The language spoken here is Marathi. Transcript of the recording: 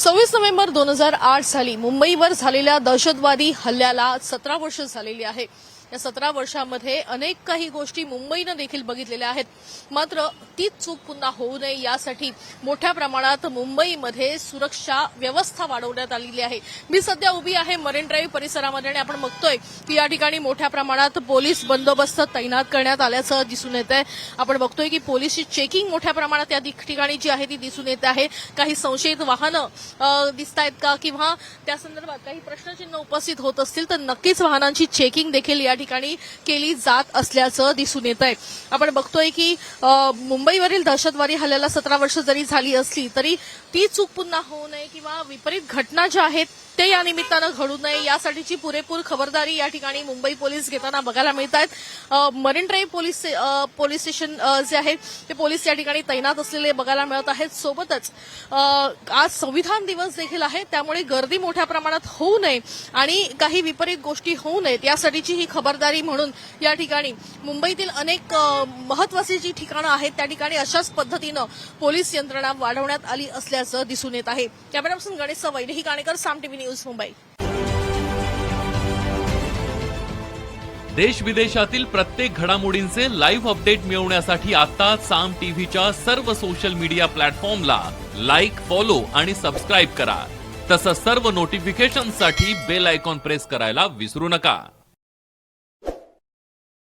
सव्वीस नोव्हेंबर दोन हजार आठ साली मुंबईवर झालेल्या दहशतवादी हल्ल्याला सतरा वर्ष झालेली आहे. या सतरा वर्षामध्ये अनेक काही गोष्टी मुंबईनं देखील बघितलेल्या आहेत. मात्र तीच चूक पुन्हा होऊ नये यासाठी मोठ्या प्रमाणात मुंबईमध्ये सुरक्षा व्यवस्था वाढवण्यात आलेली आहे. मी सध्या उभी आहे मरीन ड्राईव्ह परिसरामध्ये आणि आपण बघतोय की या ठिकाणी मोठ्या प्रमाणात पोलीस बंदोबस्त तैनात करण्यात आल्याचं दिसून येत आहे. आपण बघतोय की पोलीसची चेकिंग मोठ्या प्रमाणात या ठिकाणी जी आहे ती दिसून येत आहे. काही संशयित वाहनं दिसत आहेत का? किंवा त्या संदर्भात काही प्रश्नचिन्ह उपस्थित होत असतील तर नक्कीच वाहनांची चेकिंग देखील या ठिकाणी केली जात असल्याचं दिसून येत आहे. आपण बघतोय की मुंबईवरील दहशतवादी हल्ल्याला सतरा वर्ष जरी झाली असली तरी ती चूक पुन्हा होऊ नये किंवा विपरीत घटना ज्या आहेत ते या निमित्तानं घडू नये. यासाठीची पुरेपूर खबरदारी या ठिकाणी मुंबई पोलीस घेताना बघायला मिळत आहेत. Marine Drive police police station जे आहे ते पोलीस या ठिकाणी तैनात असलेले बघायला मिळत आहेत. सोबतच आज संविधान दिवस देखील आहे त्यामुळे गर्दी मोठ्या प्रमाणात होऊ नये आणि काही विपरीत गोष्टी होऊ नयेत. यासाठीची ही खबर खबरदारी म्हणून या ठिकाणी. मुंबईतील अनेक महत्वाची जी ठिकाणं आहेत त्या ठिकाणी अशाच पद्धतीनं पोलीस यंत्रणा वाढवण्यात आली असल्याचं दिसून येत आहे. कॅमेरापासून गणेश वैदेही काणेकर साम टीव्ही न्यूज मुंबई. देश विदेशातील प्रत्येक घडामोडींचे लाईव्ह अपडेट मिळवण्यासाठी आता साम टीव्हीच्या सर्व सोशल मीडिया प्लॅटफॉर्मला लाईक फॉलो आणि सबस्क्राईब करा. तसंच सर्व नोटिफिकेशनसाठी बेल आयकॉन प्रेस करायला विसरू नका.